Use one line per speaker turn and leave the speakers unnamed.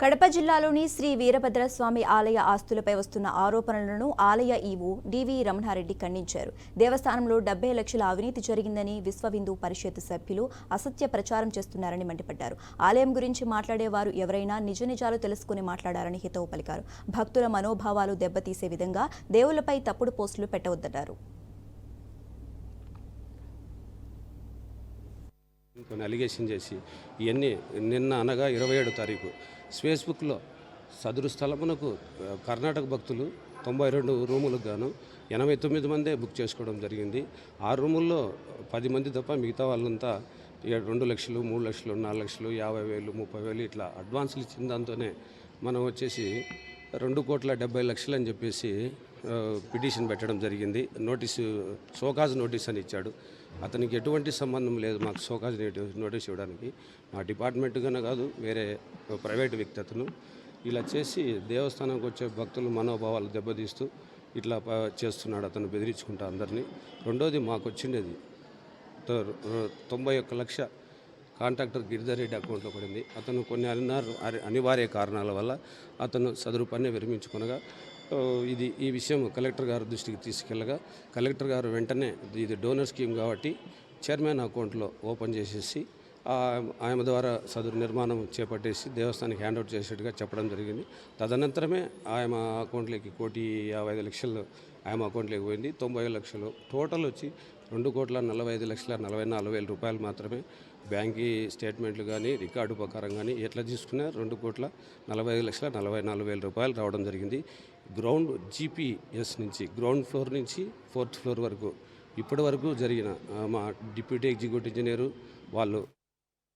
కడప జిల్లాలోని శ్రీ వీరభద్రస్వామి ఆలయ ఆస్తులపై వస్తున్న ఆరోపణలను ఆలయ ఈవో డివి రమణారెడ్డి ఖండించారు. దేవస్థానంలో డెబ్బై లక్షల అవినీతి జరిగిందని విశ్వ హిందూ పరిషత్ సభ్యులు అసత్య ప్రచారం చేస్తున్నారని మండిపడ్డారు. ఆలయం గురించి మాట్లాడేవారు ఎవరైనా నిజ నిజాలు తెలుసుకుని మాట్లాడారని హితవు పలికారు. భక్తుల మనోభావాలు దెబ్బతీసే విధంగా దేవులపై తప్పుడు పోస్టులు పెట్టవద్దన్నారు.
కొన్ని అలిగేషన్ చేసి ఇవన్నీ నిన్న అనగా ఇరవై ఏడు తారీఖు ఫేస్బుక్లో సదురు స్థలమునకు కర్ణాటక భక్తులు తొంభై రెండు రూములకు గాను ఎనభై తొమ్మిది మందే బుక్ చేసుకోవడం జరిగింది. ఆ రూముల్లో పది మంది తప్ప మిగతా వాళ్ళంతా రెండు లక్షలు మూడు లక్షలు నాలుగు లక్షలు యాభై వేలు ముప్పై వేలు ఇట్లా అడ్వాన్సులు ఇచ్చిన దాంతోనే మనం వచ్చేసి రెండు కోట్ల డెబ్బై లక్షలు అని చెప్పేసి పిటిషన్ పెట్టడం జరిగింది. నోటీసు షోకాజ్ నోటీస్ అని ఇచ్చాడు. అతనికి ఎటువంటి సంబంధం లేదు మాకు సోకాజ్ నోటీస్ ఇవ్వడానికి. మా డిపార్ట్మెంట్ కన్నా కాదు వేరే ప్రైవేట్ వ్యక్తి అతను. ఇలా చేసి దేవస్థానంకి వచ్చే భక్తుల మనోభావాలు దెబ్బతీస్తూ ఇట్లా చేస్తున్నాడు అతను బెదిరించుకుంటా అందరినీ. రెండోది మాకు వచ్చిండేది. తొంభై ఒక్క లక్ష కాంట్రాక్టర్ గిరిధర్ రెడ్డి అకౌంట్లో పడింది. అతను కొన్ని అనివార్య అనివార్య కారణాల వల్ల అతను సదురు పని విరమించుకొనగా ఇది ఈ విషయం కలెక్టర్ గారి దృష్టికి తీసుకెళ్ళగా కలెక్టర్ గారు వెంటనే ఇది డోనర్ స్కీమ్ కాబట్టి చైర్మన్ అకౌంట్లో ఓపెన్ చేసేసి ఆమె ద్వారా సదురు నిర్మాణం చేపట్టేసి దేవస్థానానికి హ్యాండ్ అవుట్ చేసేట్టుగా చెప్పడం జరిగింది. తదనంతరమే ఆమె అకౌంట్లోకి కోటి యాభై ఐదు లక్షలు ఆమె అకౌంట్లోకి పోయింది. తొంభై ఐదు లక్షలు. టోటల్ వచ్చి రెండు కోట్ల నలభై ఐదు లక్షల నలభై నాలుగు వేల రూపాయలు మాత్రమే బ్యాంకీ స్టేట్మెంట్లు కానీ రికార్డు ప్రకారం కానీ ఎట్లా తీసుకున్నా రెండు కోట్ల నలభై ఐదు లక్షల నలభై నాలుగు వేల రూపాయలు రావడం జరిగింది. గ్రౌండ్ జీపీఎస్ నుంచి గ్రౌండ్ ఫ్లోర్ నుంచి ఫోర్త్ ఫ్లోర్ వరకు ఇప్పటి వరకు జరిగిన ఆ, మా డిప్యూటీ ఎగ్జిక్యూటివ్ ఇంజనీరు వాళ్ళు